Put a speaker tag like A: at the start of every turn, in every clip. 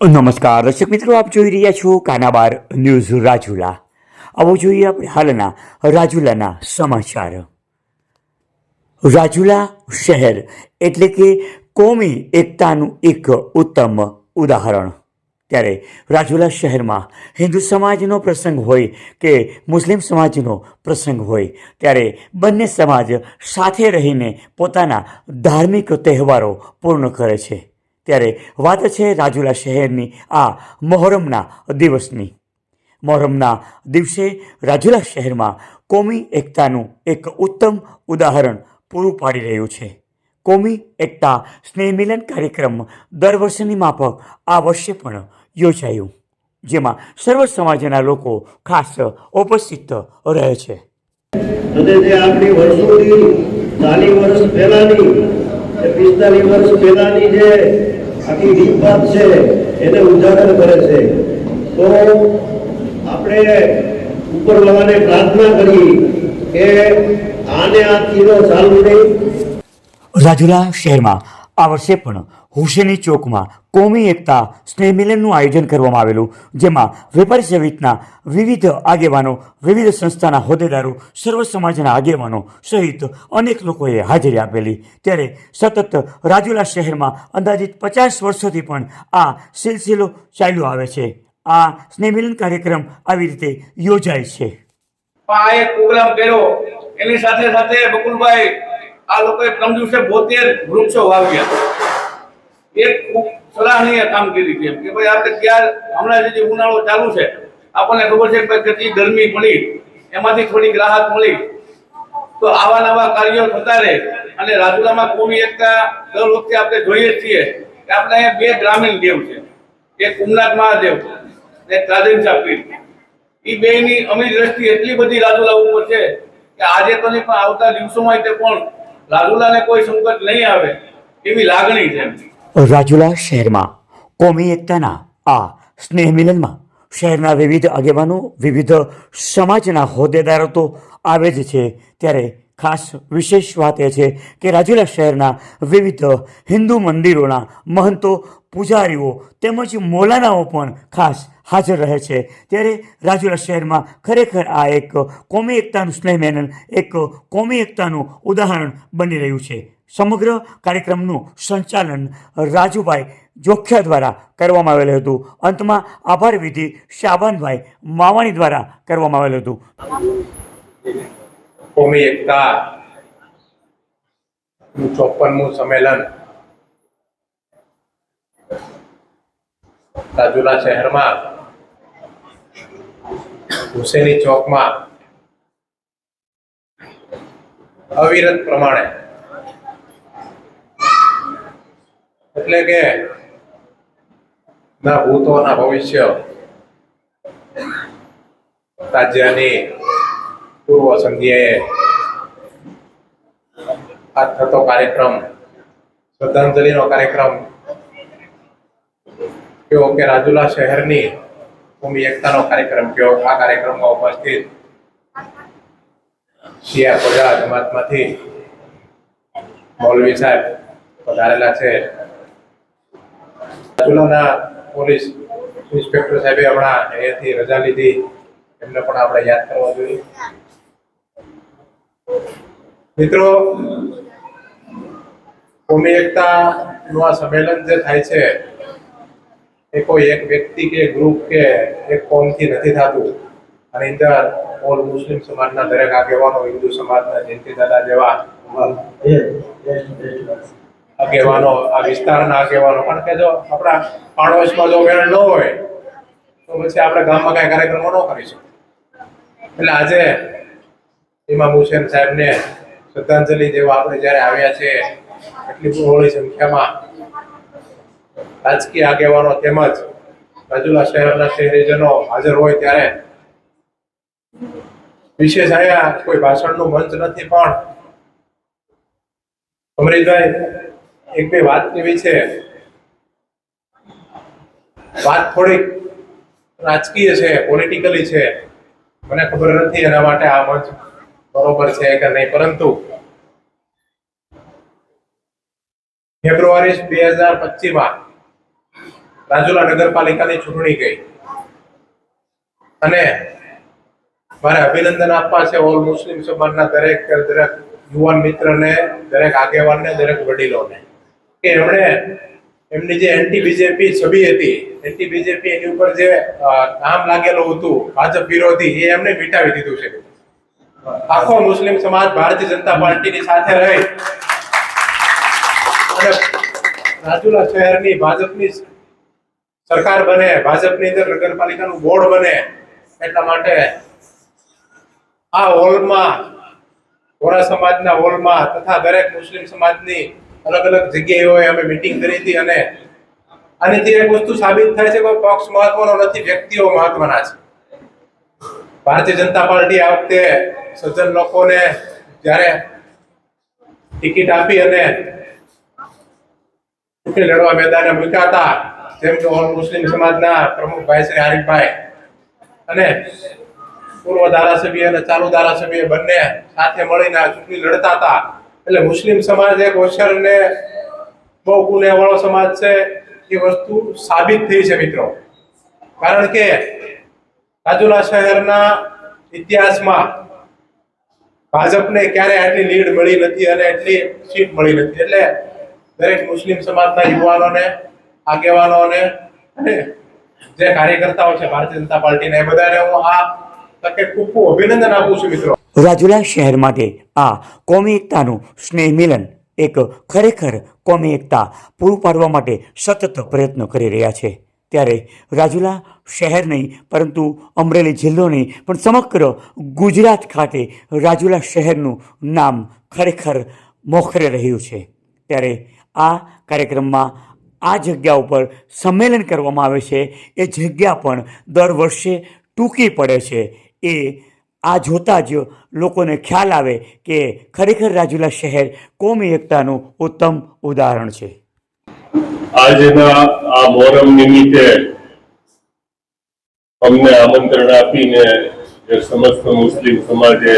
A: નમસ્કાર, દર્શક મિત્રો, આપ જોઈ રહ્યા છો કાનાબાર ન્યૂઝ રાજુલા. આવો જોઈએ આપણે હાલના રાજુલાના સમાચાર. રાજુલા શહેર એટલે કે કોમી એકતાનું એક ઉત્તમ ઉદાહરણ. ત્યારે રાજુલા શહેરમાં હિન્દુ સમાજનો પ્રસંગ હોય કે મુસ્લિમ સમાજનો પ્રસંગ હોય, ત્યારે બંને સમાજ સાથે રહીને પોતાના ધાર્મિક તહેવારો પૂર્ણ કરે છે. ત્યારે વાત છે રાજુલા શહેરની આ મોહરમના દિવસની. મોહરમના દિવસે રાજુલા શહેરમાં કોમી એકતાનું એક ઉત્તમ ઉદાહરણ પૂરું પાડી રહ્યું છે. કોમી એકતા સ્નેહ મિલન કાર્યક્રમ દર વર્ષની માફક આ વર્ષે પણ યોજાયું, જેમાં સર્વ સમાજના લોકો ખાસ ઉપસ્થિત રહે છે.
B: અને વર્ષ પહેલાની પિસ્તાલીસ વર્ષ પહેલાની જે આખી રીતભાત છે, એને ઉજાગર કરે છે. તો આપણે ઉપરવાળાને પ્રાર્થના કરી કે આને આ ચીરો ચાલુ નહીં
A: રાજુલા શહેરમાં આ વર્ષે પણ હુસેની ચોકમાં કોમી એકતા, સ્નેહ મિલનનું આયોજન કરવામાં આવેલું, જેમાં વેપારી સહિતના વિવિધ આગેવાનો, વિવિધ સંસ્થાના હોદ્દેદારો, સર્વ સમાજના આગેવાનો સહિત અનેક લોકોએ હાજરી આપેલી. ત્યારે સતત રાજુલા શહેરમાં અંદાજિત પચાસ વર્ષોથી પણ આ સિલસિલો ચાલ્યો આવે છે. આ સ્નેહમિલન કાર્યક્રમ આવી રીતે યોજાય છે.
C: એની સાથે સાથે બકુલભાઈ, આ લોકોએ દિવસે બોતેર વૃક્ષો વાવ્યા. એક ખૂબ સરાહનીય કામગીરી છે કે ભાઈ આપણે ક્યાં હમણાં જે ઉનાળો ચાલુ છે, આપણને ખબર છે કે કેટલી ગરમી પડી, એમાંથી થોડીક રાહત મળી. તો આવા નવા કાર્યો થતા રહે અને રાજુલામાં કોમી એકતા દર વખતે આપણે જોઈએ છીએ કે આપણે અહીંયા બે ગ્રામીણ દેવ છે, એક ઉમનાથ મહાદેવ ને રાધેન પીર. એ બેની અમી દ્રષ્ટિ એટલી બધી રાજુલા ઉપર છે કે આજે તો નહીં પણ આવતા દિવસોમાં તે પણ રાજુલાને કોઈ સંકટ નહીં આવે એવી લાગણી છે
A: રાજુલા શહેરમાં કોમી એકતાના આ સ્નેહ મિલનમાં શહેરના વિવિધ આગેવાનો, વિવિધ સમાજના હોદ્દેદારો તો આવે જ છે. ત્યારે ખાસ વિશેષ વાત એ છે કે રાજુલા શહેરના વિવિધ હિન્દુ મંદિરોના મહંતો, પૂજારીઓ તેમજ મોલાનાઓ પણ ખાસ હાજર રહે છે. ત્યારે રાજુલા શહેરમાં ખરેખર આ એક કોમી એકતાનું સ્નેહ મેનન એક કોમી એકતાનું ઉદાહરણ બની રહ્યું છે. સમગ્ર કાર્યક્રમનું સંચાલન રાજુભાઈ જોખ્યા દ્વારા કરવામાં આવેલું હતું. અંતમાં આભાર વિધિ શાબાનભાઈ માવાણી દ્વારા કરવામાં આવેલું હતું.
D: કોમી એકતા. ચોપનમું સંમેલન રાજુલા શહેરમાં, હુસેની ચોકમાં, અવિરત પ્રમાણે એટલે કે, ના ભૂતો ના ભવિષ્ય તાજ્યાની પૂર્વ સંધ્યાએ આ થતો કાર્યક્રમ, શ્રદ્ધાંજલિનો કાર્યક્રમ કયો કે રાજુલા શહેરની ભૂમિ એકતાનો કાર્યક્રમ કયો? આ કાર્યક્રમમાં ઉપસ્થિત શિયા પ્રજા જમાતમાંથી મૌલવી સાહેબ પધારેલા છે. રાજુલાના પોલીસ ઇન્સ્પેક્ટર સાહેબે હમણાં અહીંયાથી રજા લીધી. એમને પણ આપણે યાદ કરવા જોઈએ. મિત્રો કોમી એકતાનું આ સંમેલન જે થાય છે, એ કોઈ એક વ્યક્તિ કે ગ્રુપ કે એક કોમથી નથી થતું. અને અંદર ઓલ મુસ્લિમ સમાજના દરેક આગેવાનો, હિન્દુ સમાજના જયંતિ દાદા જેવા આગેવાનો, આ વિસ્તારના આગેવાનો. પણ કે જો આપણા પાડોશમાં જો મેળ ન હોય, તો પછી આપણે ગામમાં કાંઈ કાર્યક્રમો ન કરી શકીએ. એટલે આજે ઇમામ હુસેન સાહેબને શ્રદ્ધાંજલિ જેવા આપણે જ્યારે આવ્યા છે એટલી બહોળી સંખ્યામાં રાજકીય આગેવાનો તેમજ રાજુલા શહેરના શહેરીજનો હાજર હોય ત્યારે વિશેષ અહીંયા કોઈ ભાષણનું મંચ નથી, પણ અમરીશભાઈ એક બે વાત એવી છે. વાત થોડીક રાજકીય છે પોલિટિકલી છે. મને ખબર નથી એના માટે આ મંચ બરોબર છે કે નહીં, પરંતુ ફેબ્રુઆરી બે હજાર પચીસમાં રાજુલા નગરપાલિકાની ચૂંટણી ગઈ. અને મારે અભિનંદન આપવા છે ઓલ મુસ્લિમ સમાજના દરેક દરેક યુવાન મિત્રને, દરેક આગેવાનને, દરેક વડીલોને. કે એમણે એમની જે એન્ટી બીજેપી છબી હતી એન્ટી બીજેપી એની ઉપર જે નામ લાગેલું હતું, ભાજપ વિરોધી, એ એમને મિટાવી દીધું છે. આખો મુસ્લિમ સમાજ ભારતીય જનતા પાર્ટીની સાથે રહી. અને રાજુલા શહેરની ભાજપની સરકાર બને, ભાજપની અંદર નગરપાલિકાનું બોર્ડ બને, એટલા માટે આ હોલમાં વોરા સમાજના હોલમાં તથા દરેક મુસ્લિમ સમાજની અલગ અલગ જગ્યાએ અમે મિટિંગ કરી હતી અને આનીથી એક વસ્તુ સાબિત થાય છે કે પક્ષ મહત્વનો નથી, વ્યક્તિઓ મહત્વના છે. ભારતીય જનતા પાર્ટી આ વખતે સજ્જન લોકોને જ્યારે ટિકિટ આપી અને ચૂંટણી લડવા મેદાને મૂક્યા જેમ કે ઓલ મુસ્લિમ સમાજના પ્રમુખ ભાઈ શ્રી આરિફભાઈ અને પૂર્વ ધારાસભ્ય અને ચાલુ ધારાસભ્ય બંને સાથે મળીને ચૂંટણી લડતા હતા. એટલે મુસ્લિમ સમાજ એક ઓછર ને બહુ ગુને વાળો સમાજ છે, એ વસ્તુ સાબિત થઈ છે મિત્રો. કારણ કે રાજુલા શહેરના ઇતિહાસમાં ભાજપને ક્યારે આટલી લીડ મળી નથી અને એટલી સીટ મળી નથી. એટલે દરેક મુસ્લિમ સમાજના યુવાનોને, આગેવાનોને અને જે કાર્યકર્તાઓ છે, ભારતીય જનતા પાર્ટીના, એ બધાને હું આ તકે ખૂબ ખૂબ અભિનંદન આપું છું મિત્રો.
A: રાજુલા શહેર માટે આ કોમી એકતાનું સ્નેહ મિલન એક ખરેખર કોમી એકતા પૂરું પાડવા માટે સતત પ્રયત્ન કરી રહ્યા છે. ત્યારે રાજુલા શહેર નહીં, પરંતુ અમરેલી જિલ્લો નહીં, પણ સમગ્ર ગુજરાત ખાતે રાજુલા શહેરનું નામ ખરેખર મોખરે રહ્યું છે. ત્યારે આ કાર્યક્રમમાં આ જગ્યા ઉપર સંમેલન કરવામાં આવે છે. એ જગ્યા પણ દર વર્ષે ટૂંકી પડે છે. એ આ જોતાં જ લોકોને ખ્યાલ આવે કે ખરેખર રાજુલા શહેર કોમી એકતાનું ઉત્તમ ઉદાહરણ છે.
E: આજના આ મોહરમ નિમિત્તે અમને આમંત્રણ આપીને જે સમસ્ત મુસ્લિમ સમાજે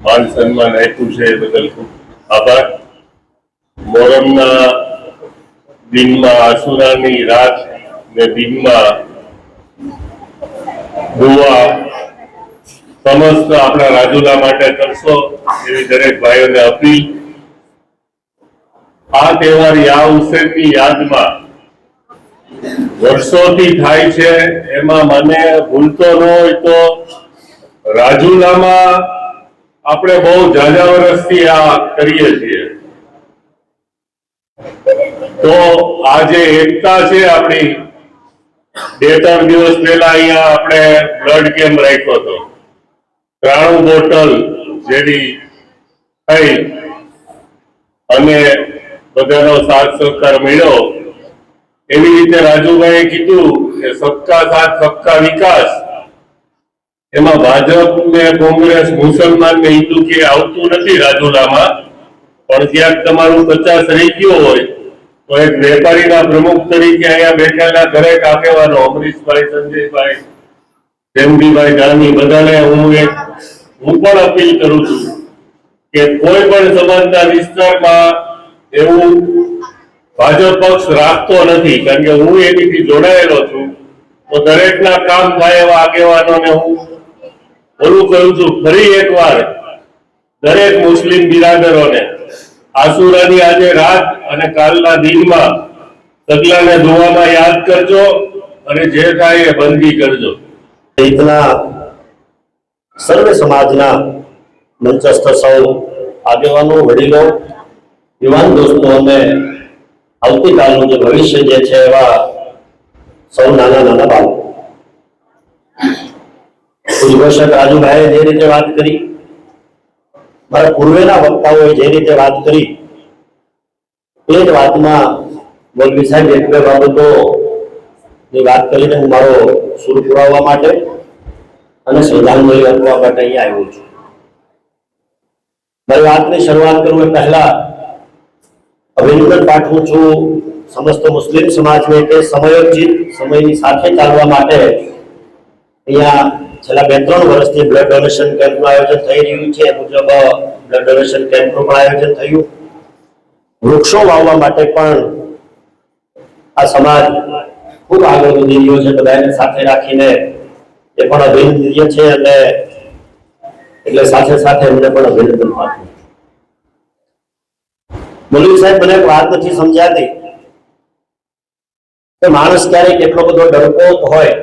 E: માન સન્માન આપ્યું છે એ બદલ ખૂબ આભાર. મોરમના દિનમાં આસુરાની રાત ને દિનમાં દુઆ સમસ્ત આપણા રાજુલા માટે કરશો એવી દરેક ભાઈઓને અપીલ. આ તહેવાર યા હુસેનની યાદમાં વર્ષોથી થાય છે, એમાં મને ભૂલતો ન હોય તો રાજુલામાં આપણે બહુ જાજા વર્ષથી આ કરીએ છીએ. તો આ જે એકતા છે આપણી. બે ત્રણ દિવસ પહેલા અહીંયા આપણે બ્લડ કેમ્પ રાખ્યો હતો. ત્રાણું બોટલ જેવી થઈ અને બધાનો સાથ સહકાર મળ્યો. એવી રીતે રાજુભાઈએ કીધું કે સબકા સાથ, સબકા વિકાસ. એમાં ભાજપ ને કોંગ્રેસ મુસલમાન ને હિન્દુ કે આવતું નથી રાજુલામાં. પણ ક્યાંક તમારું પચાસ રહી ગયો હોય, તો એક વેપારીના પ્રમુખ તરીકે અહીંયા બેઠેલા દરેક આગેવાનો અમરીશભાઈ, સંજયભાઈ જયંતિભાઈ ગાંધી બધાને હું એક હું પણ અપીલ કરું છું કે કોઈ પણ સમાજના વિસ્તારમાં એવું ભાજપ પક્ષ રાખતો નથી, કારણ કે હું એનીથી જોડાયેલો છું, તો દરેકના કામ થાય એવા આગેવાનોને હું ઓલું કહું છું, ફરી એકવાર દરેક મુસ્લિમ બિરાદરોને આસુરાની આજે રાત અને કાલના દિનમાં સગલાને ધોવામાં યાદ કરજો અને જે થાય એ બંધી કરજો.
B: રીતના સર્વે સમાજના મંચસ્થ સૌ આગેવાનો, વડીલો, યુવાન દોસ્તો, અને આવતીકાલનું જે ભવિષ્ય જે છે એવા સૌ નાના નાના બાળકો. ઉદ્ઘોષક રાજુભાઈએ જે રીતે વાત કરી, મારા પૂર્વેના વક્તાઓએ જે રીતે વાત કરી, એ જ વાતમાં મોલવી સાહેબ એક બે બાબતો ની વાત કરીને હું મારો સુર પુરાવવા માટે અને શ્રદ્ધાંજલિ આપવા માટે અહીંયા આવ્યો છું. મારી વાતની શરૂઆત કરું એ પહેલા અભિનંદન પાઠવું છું સમસ્ત મુસ્લિમ સમાજને કે સમયોચિત સમયની સાથે ચાલવા માટે અહીંયા છેલ્લા બે ત્રણ વર્ષથી બ્લડ ડોનેશન કેમ્પનું આયોજન થઈ રહ્યું છે. એ મુજબ બ્લડ ડોનેશન કેમ્પનું પણ આયોજન થયું. વૃક્ષો વાવવા માટે પણ આ સમાજ ખૂબ આગળ વધી રહ્યો છે. બધાને સાથે રાખીને એ પણ અભિનંદનીય છે અને એટલે સાથે સાથે એમને પણ અભિનંદન પાઠવું. મુરલી સાહેબ મને વાત નથી સમજાતી. કે માણસ ક્યારેક એટલો બધો ડરપોક હોય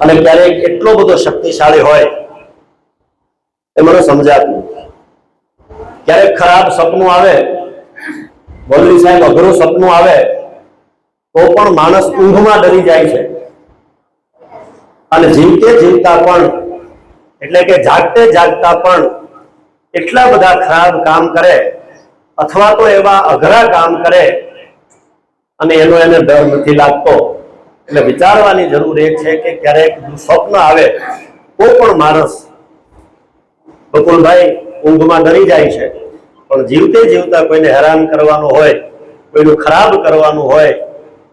B: અને ક્યારેક એટલો બધો શક્તિશાળી હોય એ મને સમજાતું ક્યારેક ખરાબ સપનું આવે મોરલી સાહેબ અઘરું સપનું આવે, તો પણ માણસ ઊંઘમાં ડરી જાય છે. અને જીવતે જીવતા પણ, એટલે કે જાગતે જાગતા પણ એટલા બધા ખરાબ કામ કરે, અથવા તો એવા અઘરા કામ કરે, અને એનો એને ડર નથી લાગતો. એટલે વિચારવાની જરૂર એ છે કે ક્યારેક સ્વપ્ન આવે, કોઈ પણ માણસ બકુલભાઈ ઊંઘમાં ડરી જાય છે, પણ જીવતે જીવતા કોઈને હેરાન કરવાનું હોય, કોઈનું ખરાબ કરવાનું હોય,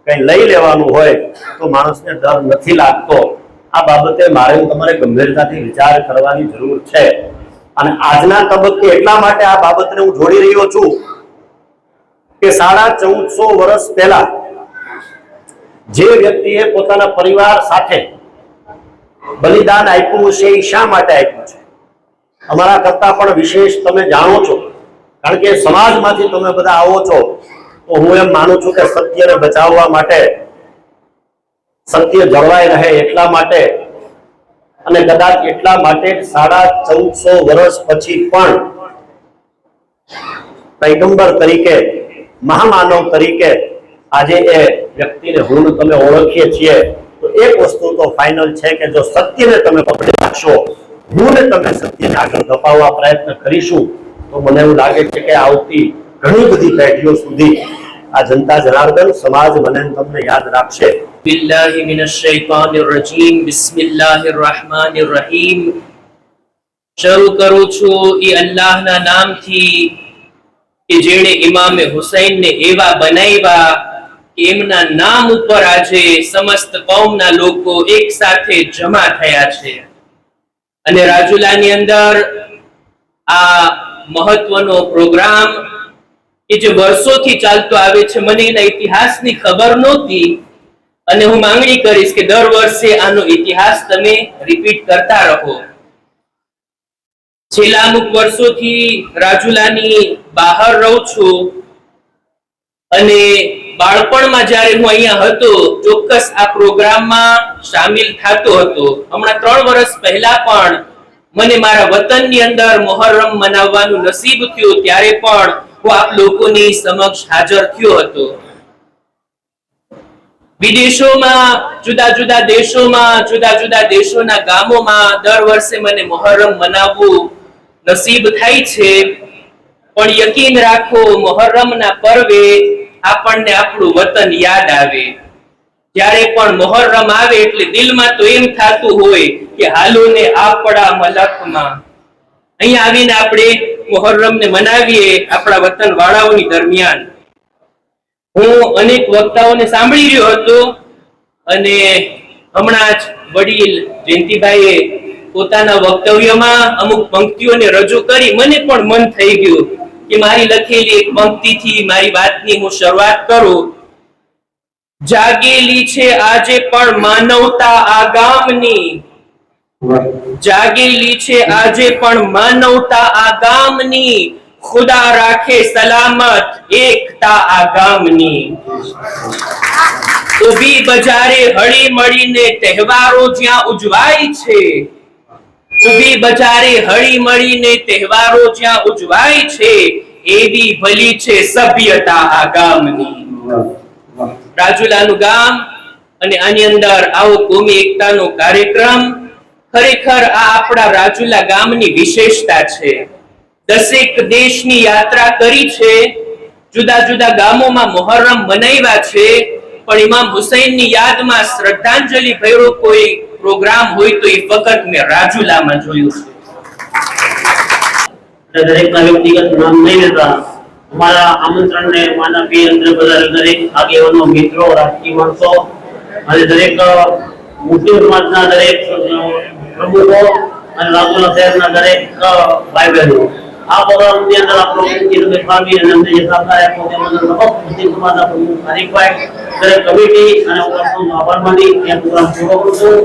B: કંઈ લઈ લેવાનું હોય, તો માણસને ડર નથી લાગતો. આ બાબતે મારે તમારે ગંભીરતાથી વિચાર કરવાની જરૂર છે. અને આજના તબક્કે એટલા માટે આ બાબતને હું જોડી રહ્યો છું કે સાડા ચૌદસો વર્ષ પહેલા જે વ્યક્તિએ પોતાના પરિવાર સાથે બલિદાન આપ્યું છે એ શા માટે આપ્યું છે? અમારા કરતા પણ વિશેષ તમે જાણો છો. કારણ કે સમાજમાંથી તમે બધા આવો છો, તો હું એમ માનું છું કે સત્યને બચાવવા માટે સત્ય જળવાઈ રહે એટલા માટે અને કદાચ એટલા માટે સાડા ચૌદસો વર્ષ પછી પણ પૈગંબર તરીકે, મહામાનવ તરીકે આજે એ વ્યક્તિને હું તમે ઓળખીએ છીએ, તો એક વસ્તુ તો ફાઇનલ છે કે જો સત્યને તમે પકડી રાખશો, હું તમે સત્યને આગળ ધપાવવા પ્રયત્ન કરીશું, તો મને એવું લાગે છે કે આવતી ઘણી બધી પેઢીઓ સુધી આ જનતા જનાર્દન સમાજ મને તમને યાદ રાખશે.
F: બિલ્લાહી મિનશ રજીમ, બિસ્મિલ્લાહિર રહમાનિર રહીમ. શરૂ કરું છું એ અલ્લાહના નામથી કે જેણે ઇમામે હુસૈનને એવા બનાવ્યા એમના નામ ઉપર આજે સમસ્ત કૌમના લોકો એક સાથે જમા થયા છે. અને રાજુલાની અંદર આ મહત્વનો પ્રોગ્રામ કે જે વર્ષોથી ચાલતો આવે છે, મને એના ઇતિહાસની ખબર નહોતી. અને હું માંગણી કરીશ કે દર વર્ષે આનો ઇતિહાસ તમે રિપીટ કરતા રહો. છેલ્લા અમુક વર્ષોથી રાજુલાની બહાર રહું છું અને બાળપણમાં જ્યારે હું અહીંયા હતો, ચોક્કસ આ પ્રોગ્રામમાં સામેલ થતો હતો. હમણાં ત્રણ વર્ષ પહેલા પણ મને મારા વતનની અંદર મોહર્રમ મનાવવાનું નસીબ થયું, ત્યારે પણ હું આપ લોકોની સમક્ષ હાજર થયો હતો. વિદેશોમાં, જુદા જુદા દેશોમાં, જુદા જુદા દેશોના ગામોમાં દર વર્ષે મને મહોરમ મનાવવું નસીબ થાય છે. પણ યકીન રાખો મોહર્રમના પર્વે આપણને આપણું વતન યાદ આવે. જ્યારે પણ મોહર્રમ આવે એટલે દિલમાં તો એમ થતું હોય કે હાલો ને આપણા મલકમાં અહીંયા આવીને આપણે મોહર્રમને મનાવીએ આપણા વતન વાળાઓની દરમિયાન. હું અનેક વક્તાઓને સાંભળી રહ્યો હતો અને હમણાં જ વડીલ જયંતિભાઈએ પોતાના વક્તવ્યમાં અમુક પંક્તિઓને રજૂ કરી મને પણ મન થઈ ગયું કે મારી લખેલી એક પંક્તિથી મારી વાતની હું શરૂઆત કરું. જાગેલી છે આજે પણ માનવતા આગામની. જાગેલી છે આજે પણ માનવતા આ ગામની. ખુદા રાખે સલામત એકતા આ ગામની. ઊભી બજારે હળી મળીને તહેવારો જ્યાં ઉજવાય છે. ઊભી બજારે હળી મળીને તહેવારો જ્યાં ઉજવાય છે એવી ભલી છે સભ્યતા આ ગામની. રાજુલાનું ગામ અને આની અંદર આવો કોમી એકતાનો કાર્યક્રમ ખરેખર આ આપણા રાજુલા ગામની વિશેષતા છે. દસેક દેશની યાત્રા કરી છે. જુદા જુદા ગામોમાં મોહર્રમ મનાવ્યા છે. પણ ઇમામ હુસૈનની યાદમાં શ્રદ્ધાંજલિ ભર્યો કોઈ પ્રોગ્રામ હોય તો એ ફક્ત મેં રાજુલામાં જોયું છે.
G: દરેકના વ્યક્તિગત નામ નહીં લેતા. અમારા આમંત્રણને માના પીર અંદર બધા દરેક આગેવાનો, મિત્રો, રાજકીય માણસો અને દરેક મુસ્લિમ સમાજના દરેક પ્રમુખો અને લાગુલા શહેરના દરેક ભાઈ બહેનો આ પ્રોગ્રામની અંદર આપણો કિરીટભાઈ ફાળવી અને અમને જે સહકાર આપ્યો તે બદલ સમસ્ત મુસ્લિમ સમાજના પ્રમુખ હરીફભાઈ દરેક કમિટી અને આપણો આભાર માની એ પ્રોગ્રામ પૂરો કરું છું